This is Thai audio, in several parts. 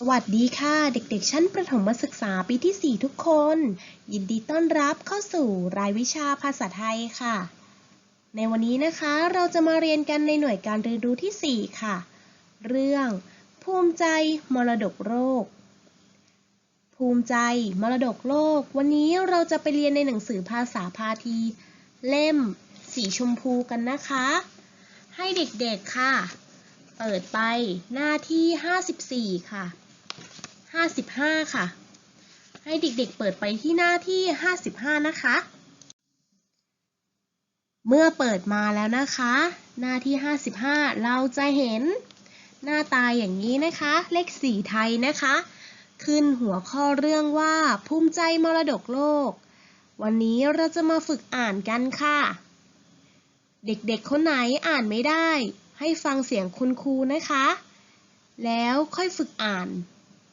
สวัสดีค่ะ เด็กๆ ชั้นประถมศึกษาปีที่ 4 ทุกคน ยินดีต้อนรับเข้าสู่รายวิชาภาษาไทยค่ะ ในวันนี้นะคะเราจะมาเรียนกันในหน่วยการเรียนรู้ที่ 4 ค่ะ เรื่อง ภูมิใจมรดกโลกภูมิใจมรดกโลก วันนี้เราจะไปเรียนในหนังสือภาษาพาที เล่ม สีชมพูกันนะคะ ให้เด็กๆค่ะ เปิดไปหน้าที่ 54 ค่ะ 55 ค่ะ ให้เด็กๆเปิดไปที่หน้าที่ 55 นะคะ เมื่อเปิดมาแล้วนะคะ หน้าที่ 55 เราจะเห็นหน้าตาอย่างนี้นะคะ เลขสีไทยนะคะ ขึ้นหัวข้อเรื่องว่าภูมิใจมรดกโลก วันนี้เราจะมาฝึกอ่านกันค่ะ เด็กๆ คนไหนอ่านไม่ได้ ให้ฟังเสียงคุณครูนะคะ แล้วค่อยฝึกอ่าน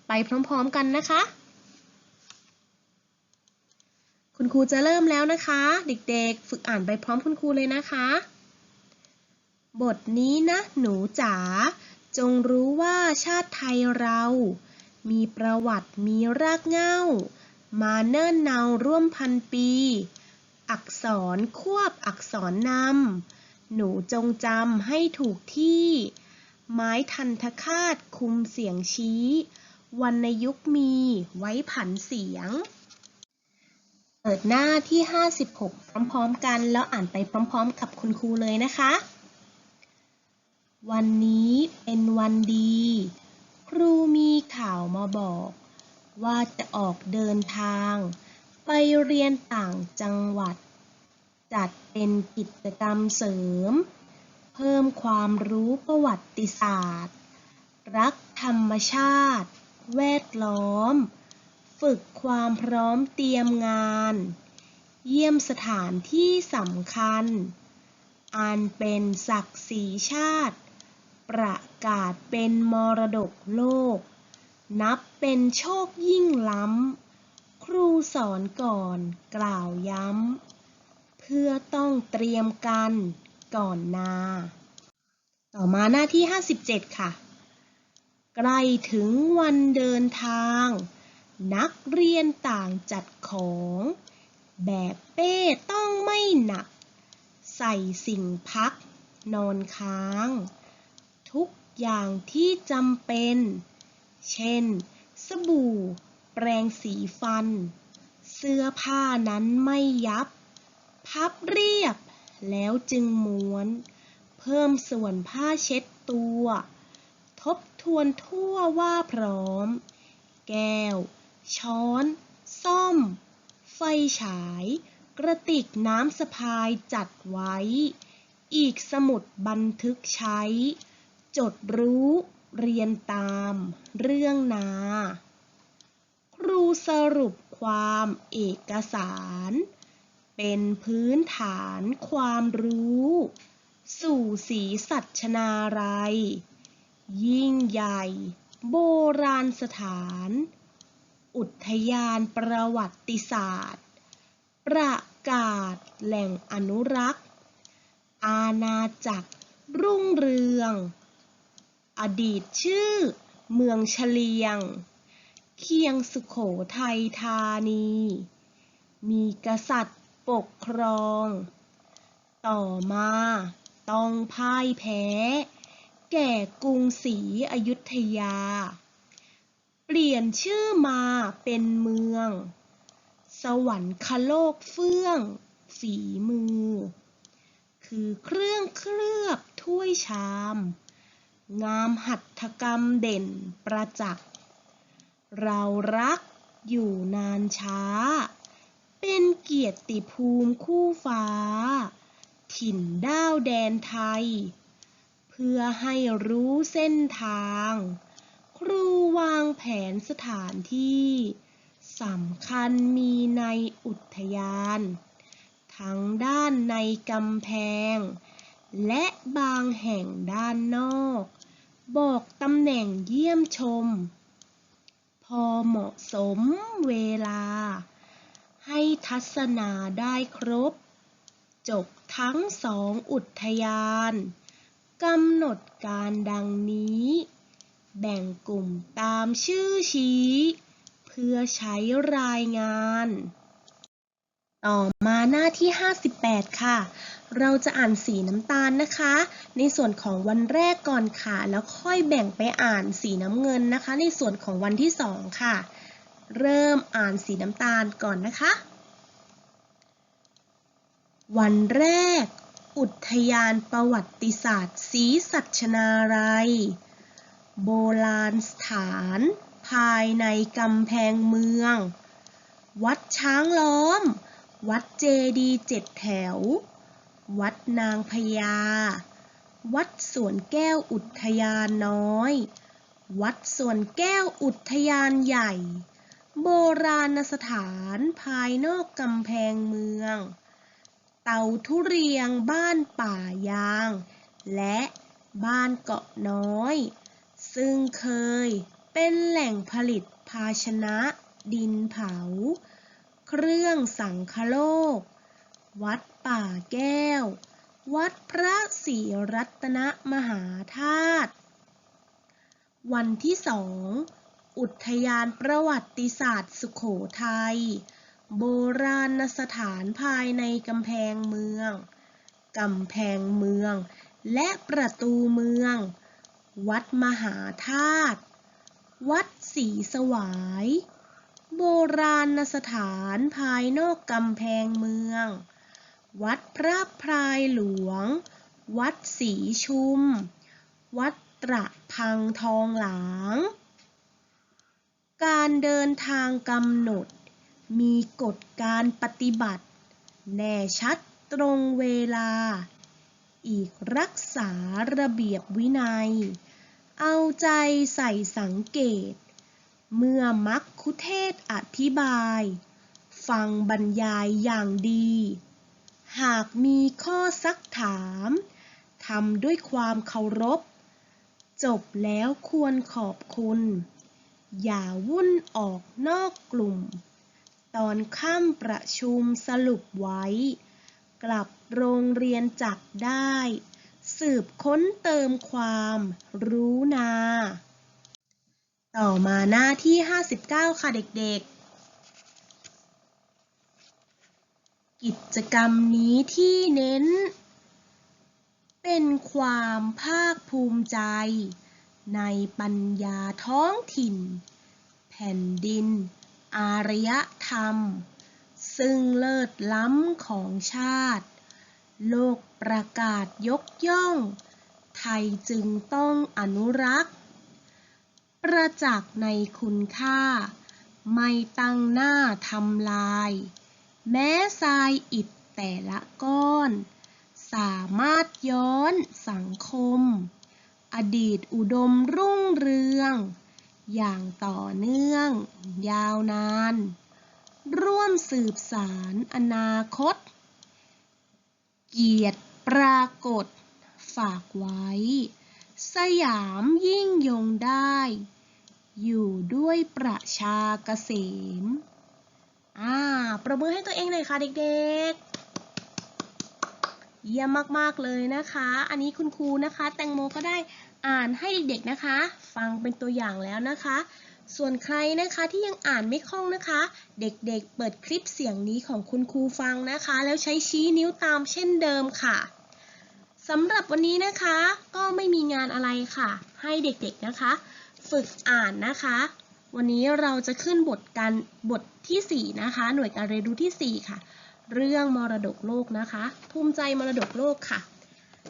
ไปพร้อมๆกันนะคะ คุณครูจะเริ่มแล้วนะคะ เด็กๆ ฝึกอ่านไปพร้อมคุณครูเลยนะคะ บทนี้นะ หนูจ๋าจงรู้ว่าชาติไทยเรา มีประวัติมีรากเหง้า มาเนิ่นนาร่วมพันปี อักษรควบอักษรนำ หนูจงจำให้ถูกที่ ไม้ทันทคาตคุมเสียงชี้ วรรณยุกมี ไว้ผันเสียง เปิดหน้าที่ 56 พร้อมๆกัน แล้วอ่านไปพร้อมๆ กับคุณครูเลยนะคะ วันนี้เป็นวันดี ครูมีข่าวมาบอก ว่าจะออกเดินทาง ไปเรียนต่างจังหวัด จัดเป็นกิจกรรมเสริม เพิ่มความรู้ประวัติศาสตร์ รักธรรมชาติ แวดล้อม ฝึกความพร้อมเตรียมงาน เยี่ยมสถานที่สำคัญ อันเป็นศักดิ์ศรีชาติ ประกาศเป็นมรดกโลก นับเป็นโชคยิ่งล้ำ ครูสอนก่อนกล่าวย้ำ เพื่อต้องเตรียมกันก่อนนา ต่อมาหน้าที่ 57 ค่ะ ใกล้ถึงวันเดินทาง นักเรียนต่างจัดของ แบบเป้ต้องไม่หนัก ใส่สิ่งพัก นอนค้าง ทุกอย่างที่จำเป็น เช่น สบู่ แปรงสีฟัน เสื้อผ้านั้นไม่ยับ พับเรียบ แล้วจึงม้วน เพิ่มส่วนผ้าเช็ดตัว ทบ ทวนทั่วว่าพร้อม แก้ว ช้อน ซ่อม ไฟฉาย กระติกน้ำสะพายจัดไว้ อีกสมุดบันทึกใช้ จดรู้ เรียนตาม เรื่องนา ครูสรุปความเอกสาร เป็นพื้นฐานความรู้ สู่สีสัชนาลัย ยิ่งใหญ่ โบราณสถาน อุทยานประวัติศาสตร์ ประกาศแหล่งอนุรักษ์ อาณาจักรรุ่งเรือง อดีตชื่อ เมืองเฉลียง เคียงสุขโขทัยธานี มีกษัตริย์ปกครอง ต่อมาต้องพ่ายแพ้ แก่กรุงศรีอยุธยา เปลี่ยนชื่อมาเป็นเมือง สวรรคโลกเฟื่อง ฝีมือ คือเครื่องเคลือบถ้วยชาม งามหัตถกรรมเด่นประจักษ์ เรารักอยู่นานช้า เป็นเกียรติภูมิคู่ฟ้า ถิ่นด้าวแดนไทย เพื่อให้รู้เส้นทาง ครูวางแผนสถานที่สำคัญมีในอุทยาน ทั้งด้านในกำแพง และบางแห่งด้านนอก บอกตำแหน่งเยี่ยมชม พอเหมาะสมเวลา ให้ทัศนาได้ครบ จบทั้งสองอุทยาน กำหนดการดังนี้ แบ่งกลุ่มตามชื่อชี้ เพื่อใช้รายงาน ต่อมาหน้าที่ 58 ค่ะ เราจะอ่านสีน้ำตาลนะคะ ในส่วนของวันแรกก่อนค่ะ แล้วค่อยแบ่งไปอ่านสีน้ำเงินนะคะ ในส่วนของวันที่ 2 ค่ะ เริ่มอ่านสีน้ำตาลก่อนนะคะ วันแรก อุทยานประวัติศาสตร์ศรีสัชนาลัย โบราณสถาน ภายในกำแพงเมือง วัดช้างล้อม วัดเจดีเจ็ดแถว วัดนางพญา วัดสวนแก้วอุทยานน้อย วัดสวนแก้วอุทยานใหญ่ โบราณสถานภายนอกกำแพงเมือง เต่าทุเรียงบ้านป่ายาง และบ้านเกาะน้อย ซึ่งเคยเป็นแหล่งผลิตภาชนะ ดินเผา เครื่องสังคโลก วัดป่าแก้ว วัดพระศรีรัตนมหาธาตุวันที่สองอุทยานประวัติศาสตร์สุโขทัย โบราณสถานภายในกำแพงเมือง กำแพงเมือง และประตูเมือง วัดมหาธาตุ วัดศรีสวาย โบราณสถานภายนอกกำแพงเมือง วัดพระพรายหลวง วัดศรีชุม วัดตระพังทองหลาง การเดินทางกำหนด มีกฎการปฏิบัติ แน่ชัดตรงเวลา อีกรักษาระเบียบวินัย เอาใจใส่สังเกต เมื่อมักคุเทศอธิบาย ฟังบรรยายอย่างดี หากมีข้อซักถามทำด้วยความเคารพ จบแล้วควรขอบคุณ อย่าวุ่นออกนอกกลุ่ม ตอนค่ำประชุมสรุปไว้ กลับโรงเรียนจัดได้ สืบค้นเติมความรู้นา ต่อมาหน้าที่ 59 ค่ะเด็กๆ กิจกรรมนี้ที่เน้น เป็นความภาคภูมิใจ ในปัญญาท้องถิ่น แผ่นดิน อารยธรรม ซึ่งเลิศล้ำของชาติ โลกประกาศยกย่อง ไทยจึงต้องอนุรักษ์ ประจักษ์ในคุณค่า ไม่ตั้งหน้าทำลาย แม้ทรายอิฐแต่ละก้อน สามารถย้อนสังคม อดีตอุดมรุ่งเรือง อย่างต่อเนื่อง ยาวนาน ร่วมสืบสารอนาคต เกียรติปรากฏ ฝากไว้ สยามยิ่งยงได้ อยู่ด้วยประชาเกษม อ่า ประมือให้ตัวเองหน่อยค่ะเด็กๆเยี่ยมมาก ๆ เลยนะคะ อันนี้คุณครูนะคะ แตงโมก็ได้อ่านให้เด็กๆนะคะ ฟังเป็นตัวอย่างแล้วนะคะ ส่วนใครนะคะที่ยังอ่านไม่คล่องนะคะ เด็กๆเปิดคลิปเสียงนี้ของคุณครูฟังนะคะ แล้วใช้ชี้นิ้วตามเช่นเดิมค่ะสำหรับวันนี้นะคะก็ไม่มีงานอะไรค่ะ ให้เด็กๆนะคะ ฝึกอ่านนะคะ วันนี้เราจะขึ้นบทการบทที่ 4 นะคะ หน่วยการเรียนรู้ที่ 4 ค่ะ เรื่องมรดกโลกนะคะ ภูมิใจมรดกโลกค่ะ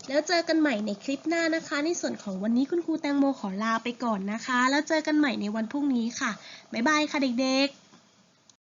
แล้วเจอกันใหม่ในคลิปหน้านะคะ ในส่วนของวันนี้คุณครูแตงโมขอลาไปก่อนนะคะ แล้วเจอกันใหม่ในวันพรุ่งนี้ค่ะ บ๊ายบายค่ะเด็กๆ